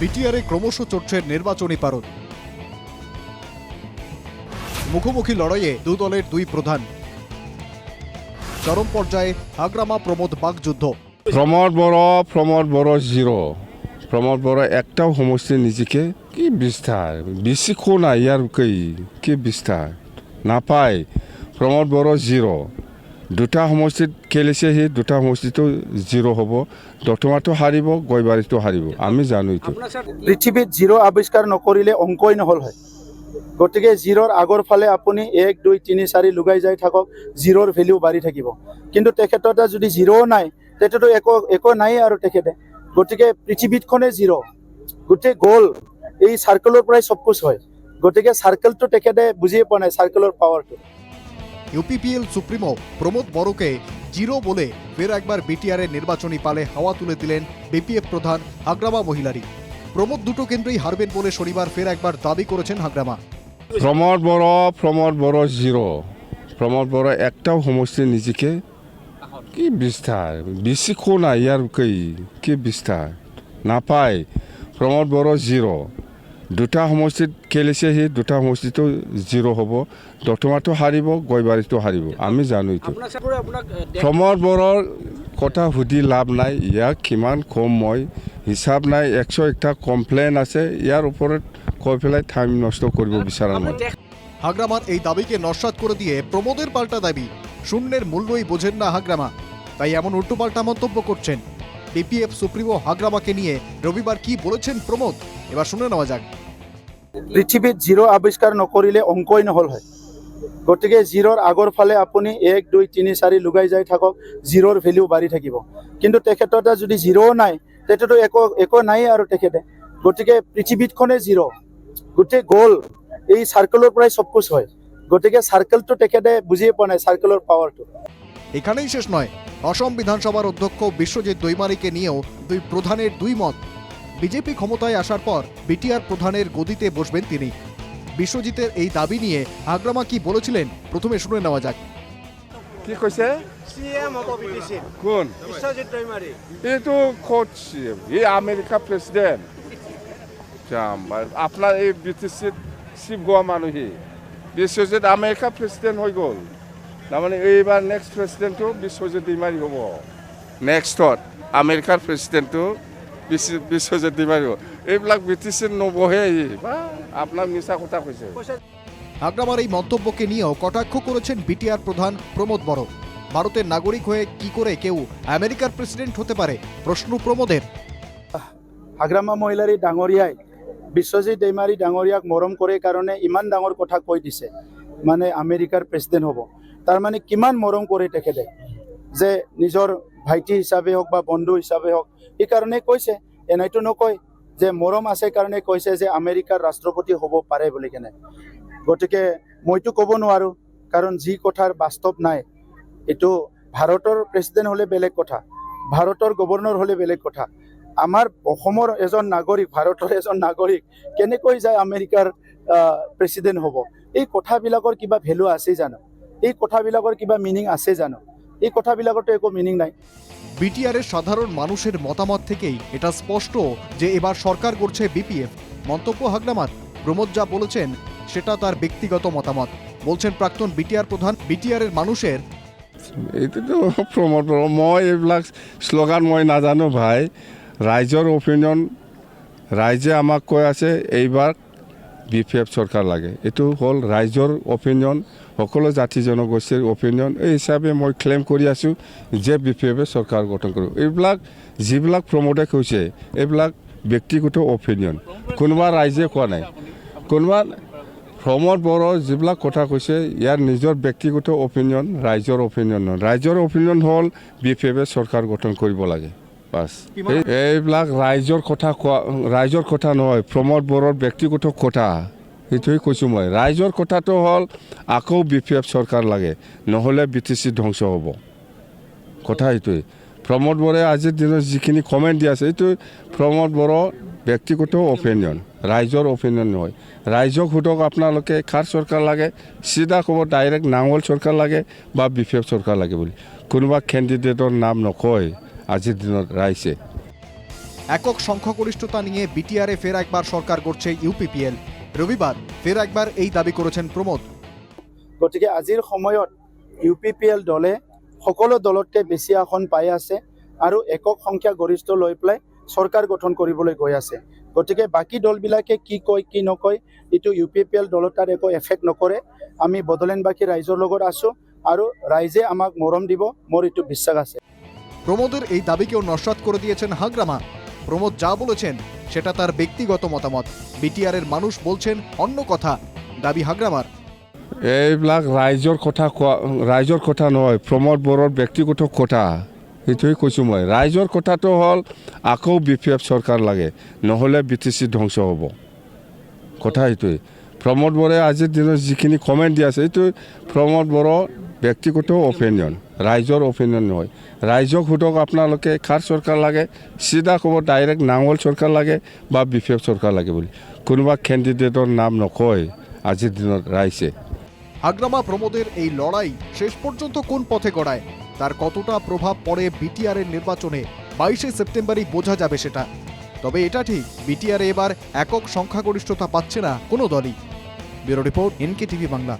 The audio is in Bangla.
বিটিআরে ক্রমশ চড়ছে নির্বাচনী পারদ। মুখোমুখি লড়াইয়ে দু দলের দুই প্রধান। চরম পর্যায়ে হাগ্রামা প্রমোদ বাগযুদ্ধ প্রমোদ বড় প্রমোদ বড় জিরো। প্রমোদ বড় একটাও সমষ্টি নিজেকে কি বিস্তার? বেশি না ইয়ার কি বিস্তার? নাপায় প্রমোদ বড় জিরো। দুটা সমষ্টিত খেলিছে সি দুটা সমষ্টিতো জিৰ' হ'ব। দতমাটো হাৰিব গয়বাৰীটো হাৰিব। আমি জানো এইটো। পৃথিৱীত জিৰ' আৱিষ্কাৰ নকৰিলে অংকই নহ'ল হয়। গতিকে জিৰ'ৰ আগৰ ফালে আপুনি এক, দুই, তিনি, চাৰি লগাই যাই থাকক জিৰ'ৰ ভেলিউ বাঢ়ি থাকিব। কিন্তু তেখেতৰ তাত যদি জিৰ' নাই তেতিয়াতো একো একো নাই আৰু তেখেতে। গতিকে পৃথিৱীতখনে জিৰ' গোটেই গ'ল, এই চাৰ্কেলৰ পৰাই চব কুছ হয়। গতিকে চাৰ্কেলটো তেখেতে বুজিয়ে পোৱা নাই চাৰ্কেলৰ পাৱাৰটো ইউপিপিএল সুপ্রিমো প্রমোদ বড়কে জিরো বলে ফের একবার বিটিআরের নির্বাচনী পালে হাওয়া তুলে দিলেন বিপিএফ প্রধান হাগ্রামা মহিলারি প্রমোদ দুটো কেন্দ্রেই হারবেন বলে শনিবার ফের একবার দাবি করেছেন হাগ্রামা। প্ৰমোদ বড়, প্রমোদ বড় জিরো। প্রমোদ বড় একটাও সমষ্টি নিজেকে কি বিস্তার? বেশি না ইয়ার কই? কি বিস্তার? নাপায় প্ৰমোদ বড় জিৰ' দুটা সমষ্টিত খেলিছে সি দুটা সমষ্টিতো জিৰ' হ'ব। দতমাটো হাৰিব গয়বাৰীটো হাৰিব। আমি জানো এইটো। প্ৰমোদ বড়োৰ কথা সুধি লাভ নাই। ইয়াক কিমান কম মই হিচাপ নাই। একশ একটা কমপ্লেইন আছে। ইয়াৰ ওপৰত কৈ পেলাই টাইম নষ্ট কৰিব বিচৰা নাই। হাগ্রামার এই দাবিকে নস্বাত করে দিয়ে প্রমোদের পাল্টা দাবি। শূন্যের মূল্যই বোঝেন না হাগ্রামা তাই এমন উল্টোপাল্টা মন্তব্য করছেন। বিপিএফ সুপ্রিমো হাগ্রামাকে নিয়ে রবিবার কি বলেছেন প্ৰমোদ? এবার শুনে নেওয়া যাক। পৃথিৱীত জিৰ' আৱিষ্কাৰ নকৰিলে অংকই নহ'ল হয়। গতিকে জিৰ'ৰ আগৰ ফালে আপুনি এক, দুই, তিনি, চাৰি লগাই যাই থাকক জিৰ'ৰ ভেলিউ বাঢ়ি থাকিব। কিন্তু তেখেতৰ যদি জিৰ' নাই তেতিয়াতো একো একো নাই আৰু তেখেতে। গতিকে পৃথিৱীতখনে জিৰ' গোটেই গ'ল, এই চাৰ্কেলৰ পৰাই চব কুছ হয়। গতিকে চাৰ্কেলটো তেখেতে বুজিয়ে পোৱা নাই চাৰ্কেলৰ পাৱাৰটো এখানেই শেষ নয়। অসম বিধানসভার অধ্যক্ষ বিশ্বজিৎ দৈমারিকে নিয়েও দুই প্রধানের দুই মত। বিজেপি ক্ষমতায় আসার পর বিটিআর প্রধানের গদিতে বসবেন তিনি। বিশ্বজিতের এই দাবি নিয়ে আগ্রামা কি বলেছিলেন প্রথমে শুনে নেওয়া যাক। কি কৈছে চিএম হ'ব বিটিচিত কোন? বিশ্বজিৎ দৈমাৰী এইটো ক'ত চিএম এই আমেৰিকা প্ৰেচিডেণ্ট যাম আপোনাৰ এই বি টি চিত চিফ গোৱা মানুহেই বিশ্বজিৎ আমেৰিকা প্ৰেচিডেণ্ট হৈ গ'ল। তাৰমানে এইবাৰ নেক্সট প্ৰেচিডেণ্টটো বিশ্বজিৎ দৈমাৰী হ'ব। নেক্সটত আমেৰিকাৰ প্ৰেচিডেণ্টটো বিশ্ব- বিশ্বজিৎ দৈমাৰী হ'ব এইবিলাক বি নবহে বা আপোনাক মিছা কথা কৈছে। হাগ্রামার এই মন্তব্যকে নিয়েও কটাক্ষ করেছেন বিটিআর প্রধান প্রমোদ বড়। ভারতের নাগরিক হয়ে কি করে কেউ আমেরিকার প্রেসিডেন্ট হতে পারে? প্রশ্ন প্ৰমোদের হাগ্ৰামা মহিলাৰী ডাঙৰীয়াই বিশ্বজিৎ দৈমাৰী ডাঙৰীয়াক মৰম কৰে কাৰণে ইমান ডাঙৰ কথা কৈ দিছে। মানে আমেৰিকাৰ প্ৰেচিডেণ্ট হ'ব। তাৰমানে কিমান মৰম কৰে তেখেতে? যে নিজৰ ভাইটি হিচাপে হওক বা বন্ধু হিচাপে হওক সেইকাৰণে কৈছে এনেইতো নকয় যে মৰম আছে কাৰণে কৈছে যে আমেৰিকাৰ ৰাষ্ট্ৰপতি হ'ব পাৰে বুলি কেনে। গতিকে মইতো ক'ব নোৱাৰোঁ, কাৰণ যি কথাৰ বাস্তৱ নাই, এইটো ভাৰতৰ প্ৰেচিডেণ্ট হ'লে বেলেগ কথা, ভাৰতৰ গভৰ্ণৰ হ'লে বেলেগ কথা। আমাৰ অসমৰ এজন নাগৰিক, ভাৰতৰ এজন নাগৰিক কেনেকৈ যায় আমেৰিকাৰ প্ৰেচিডেণ্ট হ'ব? এই কথাবিলাকৰ কিবা ভেলু আছে জানো? এই কথাবিলাকৰ কিবা মিনিং আছে জানো? এই কথাবিলাকৰতো একো মিনিং নাই। বিটিআরের সাধারণ মানুষের মতামত থেকেই এটা স্পষ্ট যে এবার সরকার করছে বিপিএফ মন্তব্য হাগ্রামার প্রমোদ যা বলেছেন সেটা তার ব্যক্তিগত মতামত। বলছেন প্রাক্তন বিটিআর প্রধান বিটিআরের মানুষের এইটোতো মই এইবিলাক শ্লোগান মই নাজানো ভাই। ৰাইজৰ অপিনিয়ন ৰাইজে আমাক কৈ আছে এইবাৰ বি পি এফ চৰকাৰ লাগে। এইটো হ'ল ৰাইজৰ অপিনিয়ন সকলো জাতি জনগোষ্ঠীৰ অপিনিয়ন এই হিচাপে মই ক্লেইম কৰি আছোঁ যে বি পি এফে চৰকাৰ গঠন কৰিব। এইবিলাক যিবিলাক প্ৰমোদে কৈছে এইবিলাক ব্যক্তিগত অপিনিয়ন কোনোবা ৰাইজে কোৱা নাই। কোনোবা প্ৰমোদ বড়ো যিবিলাক কথা কৈছে, ইয়াৰ নিজৰ ব্যক্তিগত অপিনিয়ন ৰাইজৰ অপিনিয়ন ৰাইজৰ অপিনিয়ন হ'ল বি পি এফে চৰকাৰ গঠন কৰিব লাগে। এই- এইবিলাক ৰাইজৰ কথা কোৱা ৰাইজৰ কথা নহয় প্ৰমোদ বড়োৰ ব্যক্তিগত কথা। সেইটোৱে কৈছোঁ মই। ৰাইজৰ কথাটো হ'ল আকৌ বি পি এফ চৰকাৰ লাগে নহ'লে বি টি চি ধ্বংস হ'ব। কথা সেইটোৱে প্ৰমোদ বড়োৱে আজিৰ দিনত যিখিনি কমেণ্ট দি আছে এইটো প্ৰমোদ বড়ো ব্যক্তিগত অপিনিয়ন ৰাইজৰ অপিনিয়ন নহয়। ৰাইজক সোধক আপোনালোকে কাৰ চৰকাৰ লাগে চিধা ক'ব ডাইৰেক্ট নাঙল চৰকাৰ লাগে বা বি পি এফ চৰকাৰ লাগে বুলি। কোনোবা কেণ্ডিডেটৰ নাম নকয়। আজিৰ দিনত ৰাইজে একক সংখ্যাগরিষ্ঠতা নিয়ে বিটিআরে ফের একবার সরকার করছে ইউপিপিএল রবিবার ফের একবার এই দাবি করেছেন প্রমোদ। গতিকে আজিৰ সময়ত ইউ পি পি এল দলে সকলো দলতকৈ বেছি আসন পাই আছে আৰু একক সংখ্যা গৰিষ্ঠ লৈ পেলাই চৰকাৰ গঠন কৰিবলৈ গৈ আছে। গতিকে বাকী দলবিলাকে কি কয় কি নকয় এইটো ইউ পি পি এল দলত তাত একো এফেক্ট নকৰে। আমি বড়োলেণ্ডবাসী ৰাইজৰ লগত আছোঁ আৰু রাইজে আমাক মৰম দিব মোৰ এইটো বিশ্বাস আছে। প্রমোদের এই দাবিকেও নস্বাত করে দিয়েছেন হাগ্রামা। প্রমোদ যা বলেছেন, সেটা তার ব্যক্তিগত মতামত। বিটিআরের মানুষ বলছেন অন্য কথা, দাবি হাগ্রামার। এইবিলাক ৰাইজৰ কথা কোৱা, ৰাইজৰ কথা নহয়, প্ৰমোদ বড়োৰ ব্যক্তিগত কথা সেইটোৱে কৈছোঁ মই। ৰাইজৰ কথাটো হ'ল, আকৌ বি পি এফ চৰকাৰ লাগে, নহ'লে বি টি চি ধ্বংস হ'ব। কথা সেইটোৱে প্ৰমোদ বড়োৱে আজিৰ দিনত যিখিনি কমেণ্ট দি আছে এইটো প্ৰমোদ বড়োৰ ব্যক্তিগত অপিনিয়ন ৰাইজৰ অপিনিয়ন নহয় ৰাইজক সোধক আপোনালোকে কাৰ চৰকাৰ লাগে, চিধা ক'ব ডাইৰেক্ট নাঙল চৰকাৰ লাগে বা বি পি এফ চৰকাৰ লাগে বুলি। কোনোবা কেণ্ডিডেটৰ নাম নকয়, আজিৰ দিনত ৰাইজে। আগ্রামা প্রমোদের এই লড়াই শেষ পর্যন্ত কোন পথে গড়ায়? তার কতটা প্রভাব পড়ে বিটিআরের নির্বাচনে বাইশে সেপ্টেম্বরই বোঝা যাবে সেটা। তবে এটা ঠিক বিটিআর এবার একক সংখ্যাগরিষ্ঠতা পাচ্ছে না কোনো দলই। Bureau report NK TV Bangla.